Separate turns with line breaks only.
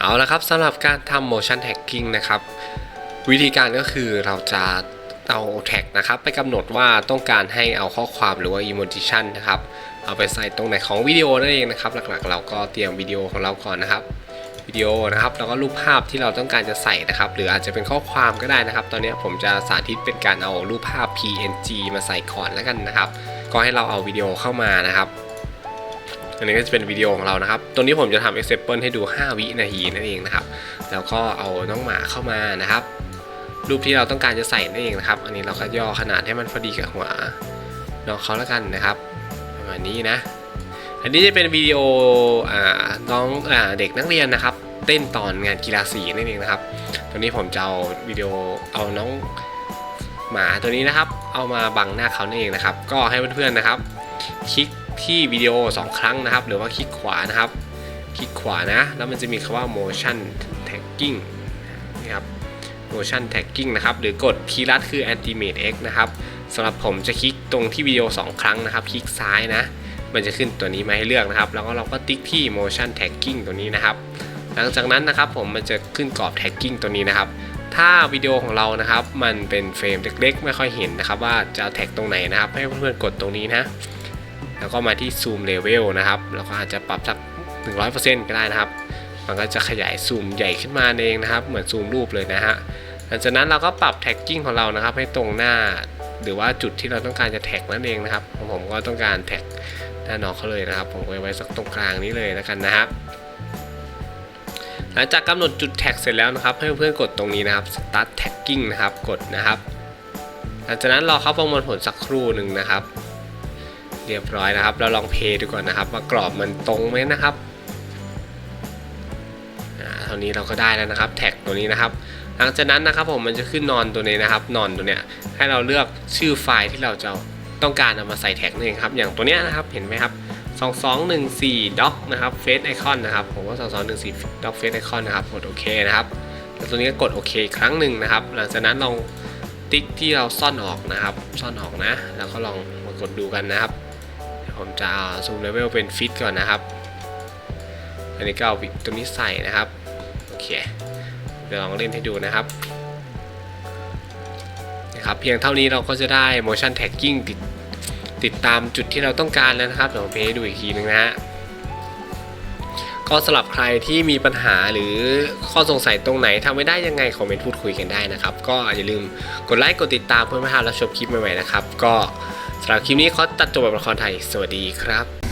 เอาละครับสำหรับการทำ motion tagging นะครับ วิธีการก็คือเราจะเอาแท็กนะครับไปกำหนดว่าต้องการให้เอาข้อความหรือว่า Emotion นะครับเอาไปใส่ตรงไหนของวิดีโอนั่นเองนะครับ หลักๆ เราก็เตรียมวิดีโอของเราก่อนนะครับวิดีโอนะครับแล้วก็รูปภาพที่เราต้องการจะใส่นะครับ หรืออาจจะเป็นข้อความก็ได้นะครับ ตอนนี้ผมจะสาธิตเป็นการเอารูปภาพ PNG มาใส่ก่อนแล้วกันนะครับ ก็ให้เราเอาวิดีโอเข้ามานะครับ อันนี้ก็จะเป็นวิดีโอของเรานะครับตัวนี้ผมจะทำ example ให้ดู 5 วินาทีนั่นเองนะครับ แล้วก็เอาน้องหมาเข้ามานะครับ รูปที่เราต้องการจะใส่นั่นเองนะครับ อันนี้เราก็ย่อขนาดให้มันพอดีกับหัวน้องเขาแล้วกันนะครับ ประมาณนี้นะ อันนี้จะเป็นวิดีโออน้องอเด็กนักเรียนนะครับ เต้นตอนงานกีฬาสีนั่นเองนะครับตัวนี้ผมจะเอาวิดีโอเอาน้องหมาตัวนี้นะครับ เอามาบังหน้าเขานั่นเองนะครับ ก็ให้เพื่อนๆนะครับ คลิก ที่วิดีโอ 2 ครั้งนะครับ หรือว่าคลิกขวานะครับ คลิกขวานะ แล้วมันจะมีคำว่า motion tagging นี่ครับ motion tagging นะครับ หรือกดคีย์ลัดคือ animate x นะครับสำหรับผมจะคลิกตรงที่วิดีโอ 2 ครั้งนะครับ คลิกซ้ายนะ มันจะขึ้นตัวนี้มาให้เลือกนะครับ แล้วก็เราก็ติ๊กที่ motion tagging ตัวนี้นะครับ หลังจากนั้นนะครับผมมันจะขึ้นกรอบ tagging ตัวนี้นะครับ ถ้าวิดีโอของเรานะครับ มันเป็นเฟรมเล็กๆ ไม่ค่อยเห็นนะครับ ว่าจะแท็กตรงไหนนะครับ ให้เพื่อนๆกดตรงนี้นะ แล้วก็มาที่ zoom level นะครับแล้วก็อาจจะปรับสัก 100%ก็ได้นะครับ มันก็จะขยายซูมใหญ่ขึ้นมาเองนะครับ เหมือนซูมรูปเลยนะฮะหลังจากนั้นเราก็ปรับแท็กกิ้งของเรานะครับ ให้ตรงหน้า หรือว่าจุดที่เราต้องการจะแท็กนั่นเองนะครับของผมก็ต้องการแท็กหน้าน้องเขาเลยนะครับ ผมก็ไว้สักตรงกลางนี้เลยแล้วกันนะครับหลังจากกำหนดจุดแท็กเสร็จแล้วนะครับ ให้เพื่อนกดตรงนี้นะครับ start tagging นะครับ กดนะครับ หลังจากนั้นรอเขาประมวลผลสักครู่หนึ่งนะครับ เรียบร้อยนะครับ เราลองเพย์ดูก่อนนะครับว่ากรอบมันตรงไหมนะครับเท่านี้เราก็ได้แล้วนะครับ แท็กตัวนี้นะครับ หลังจากนั้นนะครับผมมันจะขึ้นนอนตัวนี้นะครับ นอนตัวเนี้ยให้เราเลือกชื่อไฟล์ที่เราจะต้องการเอามาใส่แท็กนั่นเองครับ อย่างตัวเนี้ยนะครับเห็นไหมครับ2214 doc นะครับ face icon นะครับ ผมว่า2214 doc face icon นะครับ กดโอเคนะครับ แล้วตัวนี้ก็กดโอเคครั้งหนึ่งนะครับ หลังจากนั้นลองติ๊กที่เราซ่อนออกนะครับ ซ่อนออกนะ แล้วก็ลองมากดดูกันนะครับ ผมจะซูมเลเวลเป็นฟิตก่อนนะครับ อันนี้ก็เอาตัวนี้ใส่นะครับ โอเค เดี๋ยวลองเล่นให้ดูนะครับนะครับ เพียงเท่านี้เราก็จะได้ motion tagging ติดติดตามจุดที่เราต้องการแล้วนะครับเดี๋ยวผมให้ดูอีกทีนึงนะฮะก็สำหรับใครที่มีปัญหาหรือข้อสงสัยตรงไหนทำไม่ได้ยังไงคอมเมนต์พูดคุยกันได้นะครับ ก็อย่าลืมกดไลค์กดติดตามเพื่อไม่พลาดรับชมคลิปใหม่ๆนะครับ ก็ สำหรับคลิปนี้เขาตัดจบแบบละครไทย สวัสดีครับ